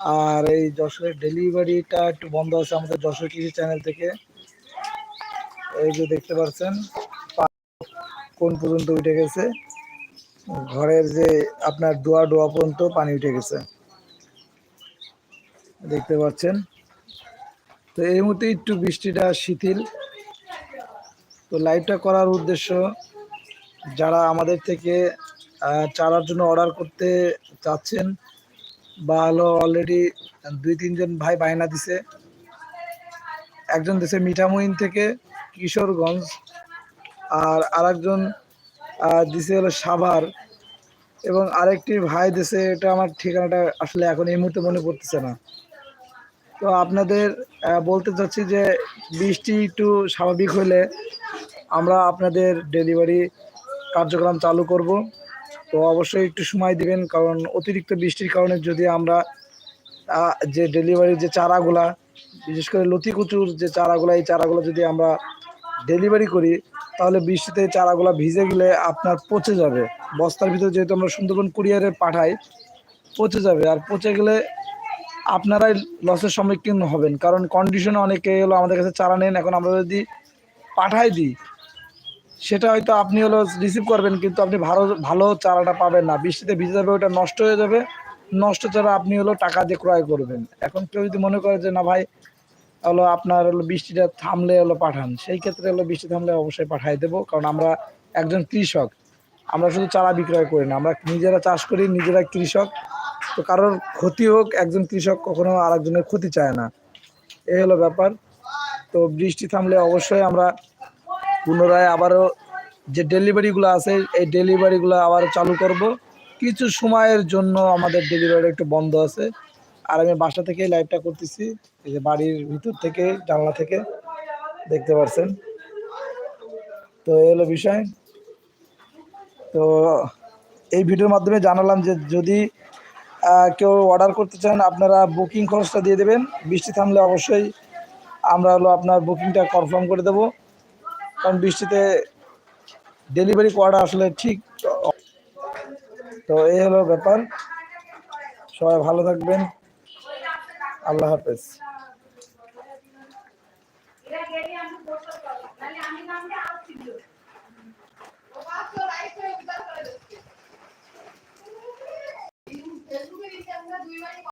আর এই যশোরের ডেলিভারিটা একটু বন্ধ আছে আমাদের যশোর কৃষি চ্যানেল থেকে। এই যে দেখতে পাচ্ছেন, কোন পর্যন্ত উঠে গেছে। ঘরের যে আপনার দোয়া ডোয়া পর্যন্ত পানি উঠে গেছে। দেখতে পাচ্ছেন। তো এই মুহূর্তে একটু বৃষ্টিটা শিথিল। তো লাইভটা করার উদ্দেশ্য, যারা আমাদের থেকে চারার জন্য অর্ডার করতে চাচ্ছেন বা হলো অলরেডি দুই, তিনজন ভাই বায়না দিছে। একজন দিছে মিঠামইন থেকে কিশোরগঞ্জ আর আরেকজন দিছে হলো সাভার এবং আরেকটি ভাই দিছে এটা আমার ঠিকানাটা আসলে এখন এই মুহূর্তে মনে পড়তেছে না। তো আপনাদের বলতে চাচ্ছি যে বৃষ্টি একটু স্বাভাবিক হলে আমরা আপনাদের ডেলিভারি কার্যক্রম চালু করব। তো অবশ্যই একটু সময় দিবেন, কারণ অতিরিক্ত বৃষ্টির কারণে যদি আমরা যে ডেলিভারির যে চারাগুলা, বিশেষ করে লতি কচুর যে চারাগুলা, এই চারাগুলো যদি আমরা ডেলিভারি করি, তাহলে বৃষ্টিতে চারাগুলা ভিজে গেলে আপনার পচে যাবে। বস্তার ভিতরে যেহেতু আমরা সুন্দরবন কুরিয়ারে পাঠাই, পচে যাবে। আর পচে গেলে আপনারাই লসের সম্মুখীন হবেন। কারণ কন্ডিশনে অনেকে হলো আমাদের কাছে চারা নেন, এখন আমরা যদি পাঠাই দিই সেটা হয়তো আপনি হলো রিসিভ করবেন, কিন্তু আপনি ভালো ভালো চারাটা পাবেন না। বৃষ্টিতে ভিজে যাবে, ওটা নষ্ট হয়ে যাবে। নষ্ট চারা আপনি হলো টাকা দিয়ে ক্রয় করবেন। এখন কেউ যদি মনে করে যে, না ভাই, হলো আপনার হলো বৃষ্টিটা থামলে হলো পাঠান। সেই ক্ষেত্রে হলো বৃষ্টি থামলে অবশ্যই পাঠাই দেবো, কারণ আমরা একজন কৃষক। আমরা শুধু চারা বিক্রয় করি না, আমরা নিজেরা চাষ করি, নিজেরা কৃষক। তো কারোর ক্ষতি হোক, একজন কৃষক কখনো আরেকজনের ক্ষতি চায় না। এই হলো ব্যাপার। তো বৃষ্টি থামলে অবশ্যই আমরা পুনরায় আবারও যে ডেলিভারিগুলো আছে, এই ডেলিভারিগুলো আবার চালু করব। কিছু সময়ের জন্য আমাদের ডেলিভারি একটু বন্ধ আছে। আর আমি বাসা থেকেই লাইভটা করতেছি। এই যে বাড়ির ভিতর থেকে, জানলা থেকে দেখতে পাচ্ছেন তো এই হলো বিষয়। তো এই ভিডিওর মাধ্যমে জানালাম যে যদি কেউ অর্ডার করতে চান, আপনারা বুকিং খরচটা দিয়ে দেবেন। বৃষ্টি থামলে অবশ্যই আমরা হলো আপনার বুকিংটা কনফার্ম করে দেবো। কারণ বৃষ্টিতে ডেলিভারি করাটা আসলে ঠিক, তো এই হলো ব্যাপার। সবাই ভালো থাকবেন। আল্লাহ হাফেজ।